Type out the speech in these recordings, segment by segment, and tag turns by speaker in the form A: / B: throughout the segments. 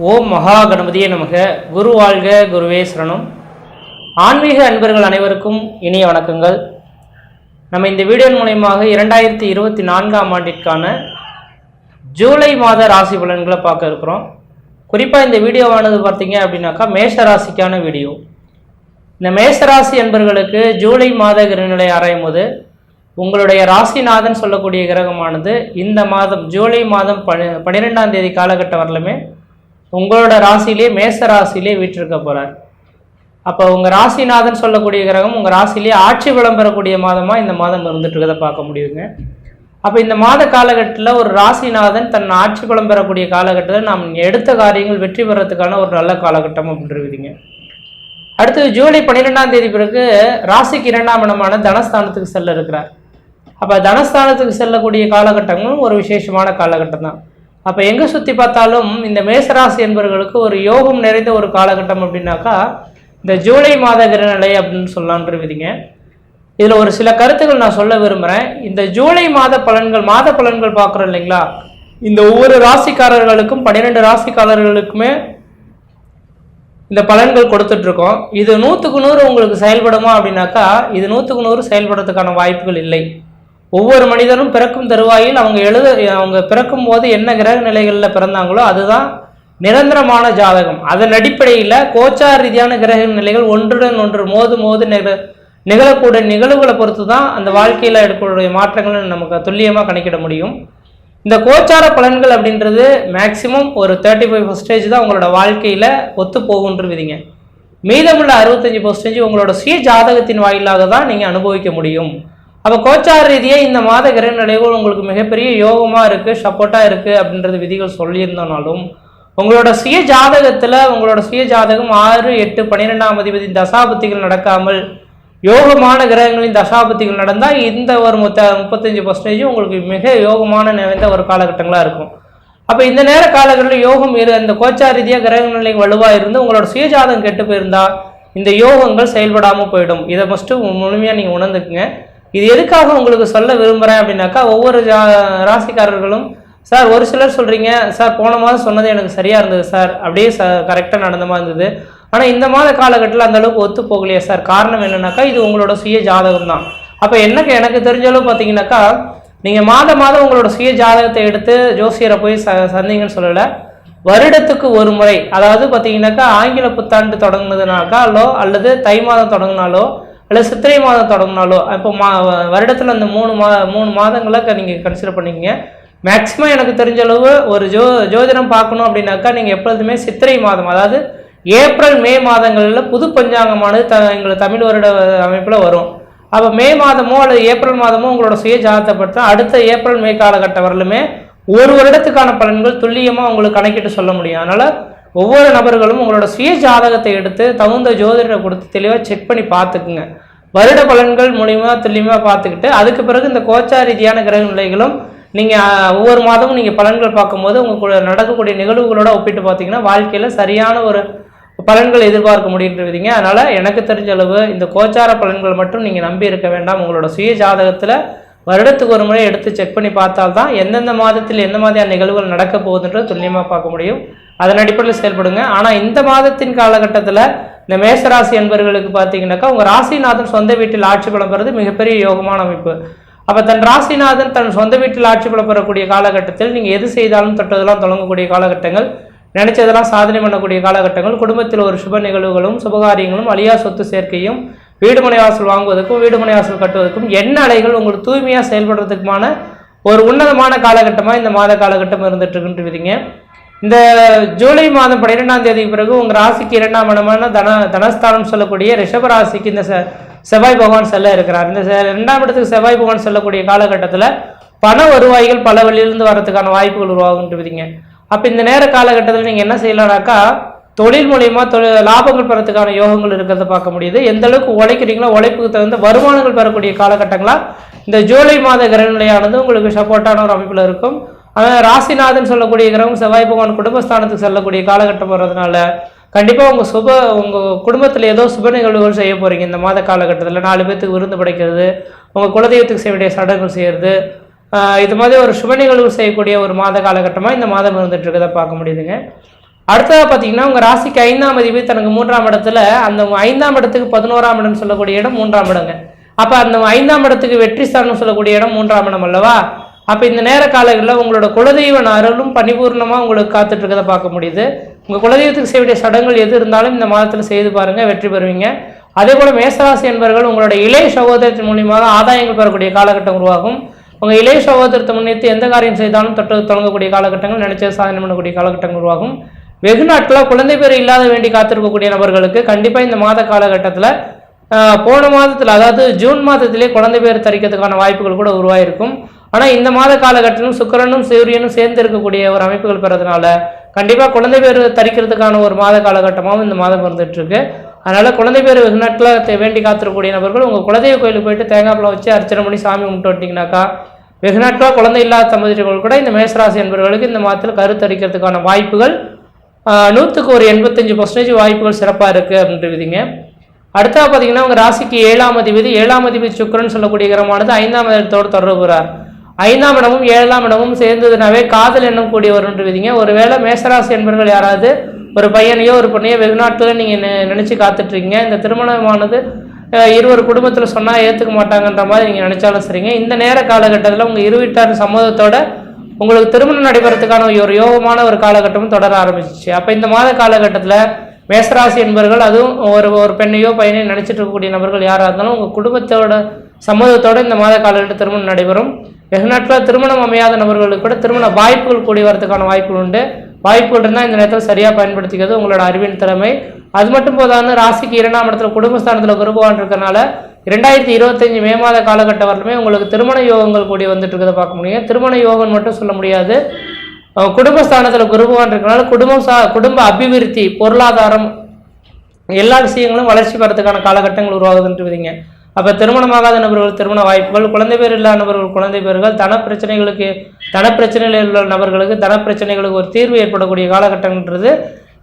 A: ஓம் மகா கணபதியே நமக. குரு வாழ்க குருவே சரணம். ஆன்மீக அன்பர்கள் அனைவருக்கும் இனிய வணக்கங்கள். நம்ம இந்த வீடியோ மூலயமாக இரண்டாயிரத்தி இருபத்தி நான்காம் ஆண்டிற்கான ஜூலை மாத ராசி பலன்களை பார்க்க இருக்கிறோம். குறிப்பாக இந்த வீடியோவானது பார்த்தீங்க அப்படின்னாக்கா மேஷ ராசிக்கான வீடியோ. இந்த மேஷராசி என்பர்களுக்கு ஜூலை மாத கிரகநிலை ஆராயும் போது உங்களுடைய ராசிநாதன் சொல்லக்கூடிய கிரகமானது இந்த மாதம் ஜூலை மாதம் பனி பன்னிரெண்டாம் தேதி காலகட்டம் வரலுமே உங்களோட ராசியிலே மேச ராசியிலே வீற்றிருக்க போகிறார் அப்போ உங்கள் ராசிநாதன் சொல்லக்கூடிய கிரகம் உங்கள் ராசியிலே ஆட்சி பலம் பெறக்கூடிய மாதமாக இந்த மாதம் இருந்துட்டு இருக்கிறத பார்க்க முடியுங்க. அப்போ இந்த மாத காலகட்டத்தில் ஒரு ராசிநாதன் தன் ஆட்சி பலம் பெறக்கூடிய காலகட்டத்தில் நாம் எடுத்த காரியங்கள் வெற்றி பெறத்துக்கான ஒரு நல்ல காலகட்டம் அப்படின்னு அடுத்தது ஜூலை பன்னிரெண்டாம் தேதி பிறகு ராசிக்கு இரண்டாம் இடமான தனஸ்தானத்துக்கு செல்ல இருக்கிறார். அப்போ தனஸ்தானத்துக்கு செல்லக்கூடிய காலகட்டங்களும் ஒரு விசேஷமான காலகட்டம் தான். அப்போ எங்கே சுற்றி பார்த்தாலும் இந்த மேசராசி என்பவர்களுக்கு ஒரு யோகம் நிறைந்த ஒரு காலகட்டம் அப்படின்னாக்கா இந்த ஜூலை மாத கிரகநிலை அப்படின்னு சொல்லலான் விதிங்க இதில் ஒரு சில கருத்துக்கள் நான் சொல்ல விரும்புகிறேன் இந்த ஜூலை மாத பலன்கள் மாத பலன்கள் பார்க்குறோம் இல்லைங்களா? இந்த ஒவ்வொரு ராசிக்காரர்களுக்கும் பன்னிரெண்டு ராசிக்காரர்களுக்குமே இந்த பலன்கள் கொடுத்துட்ருக்கோம். இது நூற்றுக்கு நூறு உங்களுக்கு செயல்படுமா அப்படின்னாக்கா இது நூற்றுக்கு நூறு செயல்படுறதுக்கான வாய்ப்புகள் இல்லை. ஒவ்வொரு மனிதனும் பிறக்கும் தருவாயில் அவங்க எழுத அவங்க பிறக்கும் போது என்ன கிரக நிலைகளில் பிறந்தாங்களோ அதுதான் நிரந்தரமான ஜாதகம். அதன் அடிப்படையில் கோச்சார் ரீதியான கிரக நிலைகள் ஒன்றுடன் ஒன்று மோது மோது நிக நிகழக்கூடிய நிகழ்வுகளை பொறுத்து தான் அந்த வாழ்க்கையில் எடுக்கக்கூடிய மாற்றங்களை நமக்கு துல்லியமாக கணக்கிட முடியும். இந்த கோச்சார பலன்கள் அப்படின்றது மேக்சிமம் ஒரு தேர்ட்டி ஃபைவ் பர்சன்டேஜ் தான் உங்களோட வாழ்க்கையில் ஒத்து போகுன்றவிதிங்க மீதமுள்ள அறுபத்தஞ்சு பர்சன்டேஜ் உங்களோட சுய ஜாதகத்தின் வாயிலாக தான் நீங்கள் அனுபவிக்க முடியும். அப்போ கோச்சார ரீதியாக இந்த மாத கிரக நிலைகள் உங்களுக்கு மிகப்பெரிய யோகமாக இருக்குது சப்போர்ட்டாக இருக்குது அப்படின்றது விதிகள் சொல்லியிருந்தனாலும் உங்களோட சுய ஜாதகத்தில் உங்களோட சுய ஜாதகம் ஆறு எட்டு பன்னிரெண்டாம் அதிபதி தசாபத்திகள் நடக்காமல் யோகமான கிரகங்களின் தசாபத்திகள் நடந்தால் இந்த ஒரு முத்த முப்பத்தஞ்சு பர்சன்டேஜ் உங்களுக்கு மிக யோகமான நிறைந்த ஒரு காலகட்டங்களாக இருக்கும். அப்போ இந்த நேர காலங்களில் யோகம் இரு அந்த கோச்சார் ரீதியாக கிரக நிலை வலுவாக இருந்து உங்களோட சுயஜாதகம் கெட்டு போயிருந்தால் இந்த யோகங்கள் செயல்படாமல் போயிடும். இதை ஃபஸ்ட்டு முழுமையாக நீங்கள் உணர்ந்துக்குங்க. இது எதுக்காக உங்களுக்கு சொல்ல விரும்புகிறேன் அப்படின்னாக்கா ஒவ்வொரு ஜா ராசிக்காரர்களும் சார் ஒரு சிலர் சொல்கிறீங்க சார் போன மாதம் சொன்னது எனக்கு சரியாக இருந்தது சார். அப்படியே ச கரெக்டாக நடந்த மாதிரி இருந்தது. ஆனால் இந்த மாத காலகட்டத்தில் அந்தளவுக்கு ஒத்து போகலையே சார். காரணம் என்னென்னாக்கா இது உங்களோட சுய ஜாதகம் தான். அப்போ எனக்கு எனக்கு தெரிஞ்சளவு பார்த்தீங்கன்னாக்கா நீங்கள் மாதம் மாதம் உங்களோட சுய ஜாதகத்தை எடுத்து ஜோசியரை போய் ச சந்திங்கன்னு சொல்லலை. வருடத்துக்கு ஒரு முறை அதாவது பார்த்தீங்கன்னாக்கா ஆங்கில புத்தாண்டு தொடங்கினதுனாக்காலோ அல்லது தை மாதம் தொடங்கினாலோ இல்லை சித்திரை மாதம் தொடங்கினாலோ இப்போ மா வருடத்தில் அந்த மூணு மா மூணு மாதங்களை நீங்கள் கன்சிடர் பண்ணிக்கங்க. மேக்ஸிமம் எனக்கு தெரிஞ்ச அளவு ஒரு ஜோ ஜோதிடம் பார்க்கணும் அப்படின்னாக்கா நீங்கள் எப்பொழுதுமே சித்திரை மாதம் அதாவது ஏப்ரல் மே மாதங்களில் புது பஞ்சாங்கமானது த எங்களுக்கு தமிழ் வருட அமைப்பில் வரும். அப்போ மே மாதமோ அல்லது ஏப்ரல் மாதமோ உங்களோட சுய ஜாதத்தை படுத்தா அடுத்த ஏப்ரல் மே காலகட்டம் வரலுமே ஒரு வருடத்துக்கான பலன்கள் துல்லியமாக உங்களுக்கு கணக்கிட்டு சொல்ல முடியும். அதனால் ஒவ்வொரு நபர்களும் உங்களோட சுய ஜாதகத்தை எடுத்து தகுந்த ஜோதிடரை கொடுத்து தெளிவாக செக் பண்ணி பார்த்துக்குங்க. வருட பலன்கள் மூலியமாக துல்லியமாக பார்த்துக்கிட்டு அதுக்கு பிறகு இந்த கோச்சா ரீதியான கிரக நிலைகளும் நீங்கள் ஒவ்வொரு மாதமும் நீங்கள் பலன்கள் பார்க்கும்போது உங்கள் கூட நடக்கக்கூடிய நிகழ்வுகளோட ஒப்பிட்டு பார்த்தீங்கன்னா வாழ்க்கையில் சரியான ஒரு பலன்கள் எதிர்பார்க்க முடியுன்றீங்க அதனால் எனக்கு தெரிஞ்ச அளவு இந்த கோச்சார பலன்கள் மட்டும் நீங்கள் நம்பி இருக்க வேண்டாம். உங்களோட சுய ஜாதகத்தில் வருடத்துக்கு ஒரு முறை எடுத்து செக் பண்ணி பார்த்தால்தான் எந்தெந்த மாதத்தில் எந்த மாதிரியான நிகழ்வுகள் நடக்க போகுதுன்றது துல்லியமாக பார்க்க முடியும். அதன் அடிப்படையில் செயல்படுங்க. ஆனால் இந்த மாதத்தின் காலகட்டத்தில் இந்த மேசராசி என்பர்களுக்கு பார்த்தீங்கன்னாக்கா உங்கள் ராசிநாதன் சொந்த வீட்டில் ஆட்சி பலம் பெறது மிகப்பெரிய யோகமான அமைப்பு. அப்போ தன் ராசிநாதன் தன் சொந்த வீட்டில் ஆட்சி பலம் பெறக்கூடிய காலகட்டத்தில் நீங்கள் எது செய்தாலும் தொட்டதெல்லாம் தொடங்கக்கூடிய காலகட்டங்கள் நினைச்சதெல்லாம் சாதனை பண்ணக்கூடிய காலகட்டங்கள் குடும்பத்தில் ஒரு சுப நிகழ்வுகளும் சுபகாரியங்களும் அழியா சொத்து சேர்க்கையும் வீடு வாசல் வாங்குவதற்கும் வீடு வாசல் கட்டுவதற்கும் என்ன அலைகள் உங்களுக்கு தூய்மையாக செயல்படுறதுக்குமான ஒரு உன்னதமான காலகட்டமாக இந்த மாத காலகட்டம் இருந்துட்டு இருக்குன்றீங்க இந்த ஜூலை மாதம் பன்னிரெண்டாம் தேதிக்கு பிறகு உங்கள் ராசிக்கு இரண்டாம் இடமான தன தனஸ்தானம் சொல்லக்கூடிய ரிஷப ராசிக்கு இந்த செவ்வாய் பகவான் செல்ல இருக்கிறார். இந்த செ- இரண்டாம் இடத்துக்கு செவ்வாய் பகவான் செல்லக்கூடிய காலகட்டத்தில் பண வருவாய்கள் பல வழியிலிருந்து வரதுக்கான வாய்ப்புகள் உருவாகுன்றீங்க. அப்போ இந்த நேர காலகட்டத்தில் நீங்கள் என்ன செய்யலாம்னாக்கா தொழில் மூலயமா தொழில் லாபங்கள் பெறத்துக்கான யோகங்கள் இருக்கிறத பார்க்க முடியுது. எந்த அளவுக்கு உழைக்கிறீங்களோ உழைப்புக்கு தகுந்த வருமானங்கள் பெறக்கூடிய காலகட்டங்களாக இந்த ஜூலை மாத கிரகநிலையானது உங்களுக்கு சப்போர்ட்டான ஒரு அமைப்பில் இருக்கும். ஆனால் ராசிநாதன் சொல்லக்கூடிய கிரகம் செவ்வாய் பகவான் குடும்பஸ்தானத்துக்கு செல்லக்கூடிய காலகட்டம் வர்றதுனால கண்டிப்பாக உங்கள் சுப உங்கள் குடும்பத்தில் ஏதோ சுப நிகழ்வுகள் செய்ய போகிறீங்க இந்த மாத காலகட்டத்தில் நாலு பேர்த்துக்கு விருந்து படைக்கிறது உங்கள் குலதெய்வத்துக்கு செய்ய வேண்டிய சடங்குகள் செய்கிறது இது மாதிரி ஒரு சுப நிகழ்வு செய்யக்கூடிய ஒரு மாத காலகட்டமாக இந்த மாதம் இருந்துட்டு இருக்கதை பார்க்க முடியுதுங்க. அடுத்ததாக பார்த்தீங்கன்னா உங்கள் ராசிக்கு ஐந்தாம் அதிபதி தனக்கு மூன்றாம் இடத்துல அந்த ஐந்தாம் இடத்துக்கு பதினோராம் இடம் சொல்லக்கூடிய இடம் மூன்றாம் இடங்க. அப்போ அந்த ஐந்தாம் இடத்துக்கு வெற்றி ஸ்தானம் சொல்லக்கூடிய இடம் மூன்றாம் இடம் அல்லவா? அப்போ இந்த நேர காலங்களில் உங்களோட குலதெய்வ அருளும் பணிபூர்ணமாக உங்களுக்கு காத்துட்ருக்கதை பார்க்க முடியுது. உங்கள் குலதெய்வத்துக்கு செய்ய வேண்டிய சடங்குகள் எது இருந்தாலும் இந்த மாதத்தில் செய்து பாருங்கள் வெற்றி பெறுவீங்க. அதே போல் மேசராசி என்பவர்கள் உங்களோட இளைய சகோதரத்தின் மூலியமாக ஆதாயங்கள் பெறக்கூடிய காலகட்டம் உருவாகும். உங்கள் இளைய சகோதரத்தை முன்னிட்டு எந்த காரியம் செய்தாலும் தொட்டு தொடங்கக்கூடிய காலகட்டங்கள் நினைச்ச சாதனை பண்ணக்கூடிய காலகட்டங்கள் உருவாகும். வெகு நாட்களாக குழந்தை பேர் இல்லாத வேண்டி காத்திருக்கக்கூடிய நபர்களுக்கு கண்டிப்பாக இந்த மாத காலகட்டத்தில் போன மாதத்தில் அதாவது ஜூன் மாதத்திலே குழந்தை பேர் தரிக்கிறதுக்கான வாய்ப்புகள் கூட உருவாயிருக்கும். ஆனால் இந்த மாத காலகட்டத்திலும் சுக்கிரனும் சூரியனும் சேர்ந்து இருக்கக்கூடிய ஒரு அமைப்புகள் பெறதுனால கண்டிப்பாக குழந்தை பேர் தரிக்கிறதுக்கான ஒரு மாத காலகட்டமாகவும் இந்த மாதம் இருந்துகிட்ருக்கு அதனால் குழந்தை பேர் வெகுநாட்டில் தே- வேண்டி காத்திருக்கக்கூடிய நபர்கள் உங்கள் குலதெய்வ கோயிலுக்கு போயிட்டு தேங்காய் பழம் வச்சு அர்ச்சனை பண்ணி சாமி கும்பிட்டு விட்டிங்கனாக்கா வெகுநாட்டில் குழந்தை இல்லாத தம்பதிகள் கூட இந்த மேசராசி என்பவர்களுக்கு இந்த மாதத்தில் கருத்தரிக்கிறதுக்கான வாய்ப்புகள் நூற்றுக்கு ஒரு எண்பத்தஞ்சு பர்சன்டேஜ் வாய்ப்புகள் சிறப்பாக இருக்குது அப்படின்றதுங்க அடுத்தா பார்த்தீங்கன்னா உங்கள் ராசிக்கு ஏழாம் அதிபதி ஏழாம் அதிபதி சுக்கிரன் சொல்லக்கூடிய கிரகமானது ஐந்தாம் இடத்தோடு தொடர்புறார் ஐந்தாம் இடமும் ஏழாம் இடமும் சேர்ந்ததுனாவே காதல் எண்ணம் கூடிய வரும்னு விதிங்க. ஒருவேளை மேசராசி என்பவர்கள் யாராவது ஒரு பையனையோ ஒரு பொண்ணையோ வெகுநாட்டில் நீங்கள் நினச்சி காத்துட்ருக்கீங்க. இந்த திருமணமானது இருவர் குடும்பத்தில் சொன்னால் ஏற்றுக்க மாட்டாங்கன்ற மாதிரி நீங்கள் நினச்சாலும் சரிங்க. இந்த நேர காலகட்டத்தில் உங்கள் இருவீட்டார் சம்மதத்தோட உங்களுக்கு திருமணம் நடைபெறத்துக்கான ஒரு யோகமான ஒரு காலகட்டமும் தொடர ஆரம்பிச்சிச்சு. அப்போ இந்த மாத காலகட்டத்தில் மேசராசி என்பர்கள் அதுவும் ஒரு ஒரு பெண்ணையோ பையனையோ நினச்சிட்டு இருக்கக்கூடிய நபர்கள் யாராக இருந்தாலும் உங்கள் குடும்பத்தோட சம்மதத்தோடு இந்த மாத காலகட்ட திருமணம் நடைபெறும். வெகு நாட்களாக திருமணம் அமையாத நபர்களுக்கு கூட திருமண வாய்ப்புகள் கூடி வரதுக்கான வாய்ப்புகள் உண்டு. வாய்ப்புகள் இருந்தால் இந்த நேரத்தில் சரியாக பயன்படுத்திக்கிறது உங்களோட அறிவின் திறமை. அது மட்டும் போதான்னு ராசிக்கு இரண்டாம் இடத்துல குடும்பஸ்தானத்தில் குருபவான் இருக்கறனால ரெண்டாயிரத்தி இருபத்தஞ்சு மே மாத காலகட்டம் வரலுமே உங்களுக்கு திருமண யோகங்கள் கூடி வந்துட்டு இருக்கிறத பார்க்க முடியும். திருமண யோகம் மட்டும் சொல்ல முடியாது. குடும்பஸ்தானத்தில் குருபவான் இருக்கனால குடும்பம் சா குடும்ப அபிவிருத்தி பொருளாதாரம் எல்லா விஷயங்களும் வளர்ச்சி பெறத்துக்கான காலகட்டங்கள் உருவாகுதுன்றீங்க அப்போ திருமணமாகாத நபர்கள் திருமண வாய்ப்புகள் குழந்தை பேர் இல்லாத நபர்கள் குழந்தை பேர்கள் தன பிரச்சனைகளுக்கு தன பிரச்சனைகள் உள்ள நபர்களுக்கு தன பிரச்சனைகளுக்கு ஒரு தீர்வு ஏற்படக்கூடிய காலகட்டம்ன்றது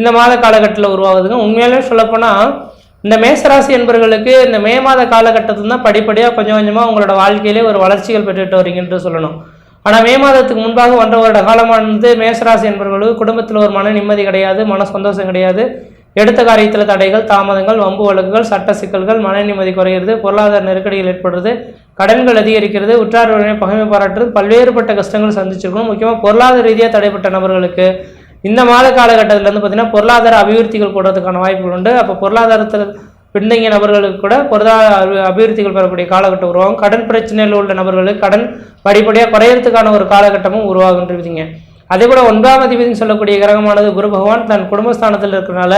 A: இந்த மாத காலகட்டத்தில் உருவாகுதுங்க. உண்மையாலே சொல்லப்போனால் இந்த மேசராசி என்பவர்களுக்கு இந்த மே மாத காலகட்டத்தில் தான் படிப்படியாக கொஞ்சம் கொஞ்சமாக உங்களோட வாழ்க்கையிலே ஒரு வளர்ச்சிகள் பெற்றுட்டு வரீங்கன்று சொல்லணும். ஆனால் மே மாதத்துக்கு முன்பாக ஒன்றரை வருட காலமானது மேசராசி என்பவர்களுக்கு குடும்பத்தில் ஒரு மன நிம்மதி கிடையாது மன சந்தோஷம் கிடையாது. எடுத்த காரியத்தில் தடைகள் தாமதங்கள் வம்பு வழக்குகள் சட்ட சிக்கல்கள் மன நிம்மதி குறையிறது பொருளாதார நெருக்கடிகள் ஏற்படுறது கடன்கள் அதிகரிக்கிறது உற்றார் பகைமை பாராட்டுறது பல்வேறுபட்ட கஷ்டங்கள் சந்திச்சிருக்கணும் முக்கியமாக பொருளாதார ரீதியாக தடைப்பட்ட நபர்களுக்கு இந்த மாத காலகட்டத்தில் வந்து பார்த்தீங்கன்னா பொருளாதார அபிவிருத்திகள் கூடுறதுக்கான வாய்ப்புகள் உண்டு. அப்போ பொருளாதாரத்தில் பின்தங்கிய நபர்களுக்கு கூட பொருளாதார அபிவிருத்திகள் பெறக்கூடிய காலகட்டம் உருவாகும். கடன் பிரச்சனையில் உள்ள நபர்களுக்கு கடன் படிப்படியாக குறையறதுக்கான ஒரு காலகட்டமும் உருவாகுன்றீங்க அதே போல் ஒன்பதாம் அதிபதினு சொல்லக்கூடிய கிரகமானது குரு பகவான் தன் குடும்பஸ்தானத்தில் இருக்கிறனால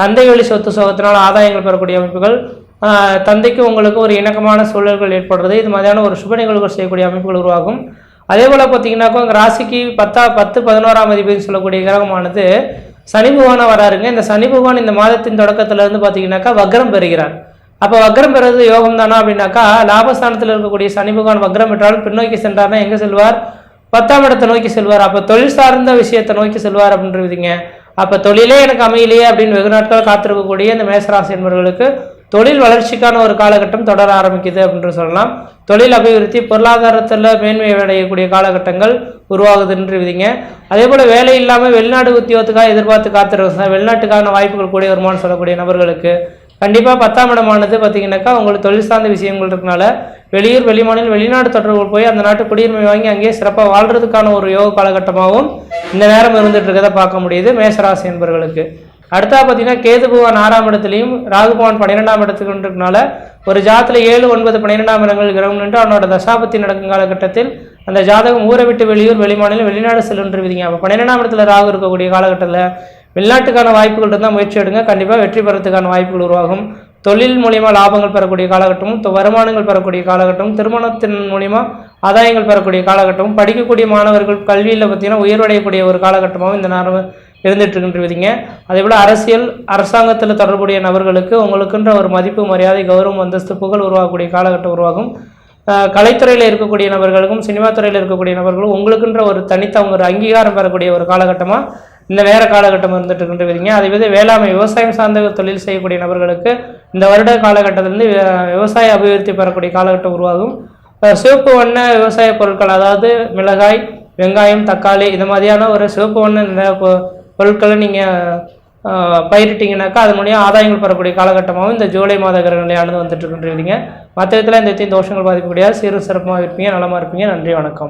A: தந்தை வழி சொத்து சோகத்தினால் ஆதாயங்கள் பெறக்கூடிய அமைப்புகள் தந்தைக்கு உங்களுக்கு ஒரு இணக்கமான சூழல்கள் ஏற்படுறது இது மாதிரியான ஒரு சுப நிகழ்வுகள் செய்யக்கூடிய அமைப்புகள் உருவாகும். அதே போல் பார்த்தீங்கன்னாக்கா உங்கள் ராசிக்கு பத்தா பத்து பதினோராம் அதிபதினு சொல்லக்கூடிய கிரகமானது சனி பகவானாக வராருங்க. இந்த சனி பகவான் இந்த மாதத்தின் தொடக்கத்திலேருந்து பார்த்தீங்கன்னாக்கா வக்ரம் பெறுகிறார். அப்போ வக்ரம் பெறுவது யோகம் தானா அப்படின்னாக்கா லாபஸ்தானத்தில் இருக்கக்கூடிய சனி பகவான் வக்ரம் பெற்றாலும் பின்னோக்கி சென்றார்னா எங்கே செல்வார்? பத்தாம் இடத்தை நோக்கி செல்வார். அப்போ தொழில் சார்ந்த விஷயத்தை நோக்கி செல்வார் அப்படின்றதுங்க அப்போ தொழிலே எனக்கு அமையலையே அப்படின்னு வெகு நாட்கள் காத்திருக்கக்கூடிய இந்த மேசராசி என்பவர்களுக்கு தொழில் வளர்ச்சிக்கான ஒரு காலகட்டம் தொடர ஆரம்பிக்குது அப்படின்னு சொல்லலாம். தொழில் அபிவிருத்தி பொருளாதாரத்தில் மேன்மை அடையக்கூடிய காலகட்டங்கள் உருவாகுதுன்னு விதிங்க அதே போல் வேலை இல்லாமல் வெளிநாடு உத்தியோகத்துக்காக எதிர்பார்த்து காத்திருக்க வெளிநாட்டுக்கான வாய்ப்புகள் கூடிய வருமானம் சொல்லக்கூடிய நபர்களுக்கு கண்டிப்பாக பத்தாம் இடமானது பார்த்தீங்கன்னாக்கா உங்களுக்கு தொழில் சார்ந்த விஷயங்கள் இருக்கனால வெளியூர் வெளிமாநில வெளிநாடு தொடர்புகள் போய் அந்த நாட்டு குடியுரிமை வாங்கி அங்கேயே சிறப்பாக வாழ்றதுக்கான ஒரு யோக காலகட்டமாகவும் இந்த நேரம் இருந்துட்டு இருக்கதை பார்க்க முடியுது மேசராசி என்பவர்களுக்கு அடுத்தா பார்த்தீங்கன்னா கேது பகவான் ஆறாம் இடத்துலையும் ராகுபவான் பன்னிரெண்டாம் இடத்துக்கு இருக்கனால ஒரு ஜாத்தில் ஏழு ஒன்பது பன்னிரெண்டாம் இடங்கள் கிரகம் நின்று அவனோட தசாபத்தி நடக்கும் காலகட்டத்தில் அந்த ஜாதகம் ஊரை விட்டு வெளியூர் வெளிமாநிலம் வெளிநாடு செல்லுன்ற விதிங்க. அப்போ பன்னிரெண்டாம் இடத்துல ராகு இருக்கக்கூடிய காலகட்டத்தில் வெளிநாட்டுக்கான வாய்ப்புகள் இருந்தால் முயற்சி எடுங்க. கண்டிப்பாக வெற்றி பெறத்துக்கான வாய்ப்புகள் உருவாகும். தொழில் மூலியமாக லாபங்கள் பெறக்கூடிய காலகட்டமும் வருமானங்கள் பெறக்கூடிய காலகட்டமும் திருமணத்தின் மூலிமா ஆதாயங்கள் பெறக்கூடிய காலகட்டமும் படிக்கக்கூடிய மாணவர்கள் கல்வியில் பார்த்தீங்கன்னா உயர்வடையக்கூடிய ஒரு காலகட்டமாகவும் இந்த நேரம் இருந்துட்டு இருக்கின்றீங்க அதே போல் அரசியல் அரசாங்கத்தில் தொடர்புடைய நபர்களுக்கு உங்களுக்குன்ற ஒரு மதிப்பு மரியாதை கௌரவம் அந்தஸ்து புகழ் உருவாகக்கூடிய காலகட்டம் உருவாகும். கலைத்துறையில் இருக்கக்கூடிய நபர்களுக்கும் சினிமா துறையில் இருக்கக்கூடிய நபர்களும் உங்களுக்குன்ற ஒரு தனித்த ஒரு அங்கீகாரம் பெறக்கூடிய ஒரு காலகட்டமாக இந்த நேர காலகட்டம் இருந்துட்டு இருக்கின்றீங்க அதே போல வேளாண்மை விவசாயம் சார்ந்த தொழில் செய்யக்கூடிய நபர்களுக்கு இந்த வருட காலகட்டத்திலிருந்து விவசாய அபிவிருத்தி பெறக்கூடிய காலகட்டம் உருவாகும். சிவப்பு வண்ண விவசாய பொருட்கள் அதாவது மிளகாய் வெங்காயம் தக்காளி இது மாதிரியான ஒரு சிவப்பு வண்ண பொ- பொருட்களை நீங்கள் பயிரிட்டிங்கனாக்கா அது மூலியம் ஆதாயங்கள் பெறக்கூடிய காலகட்டமாகவும் இந்த ஜூலை மாத கிரகங்களையானது வந்துட்டு இருக்கின்றீங்க மற்ற விதத்தில் இந்த விதத்தையும் தோஷங்கள் பாதிக்கக்கூடிய சீரும் சிறப்பாக இருப்பீங்க நலமாக இருப்பீங்க. நன்றி வணக்கம்.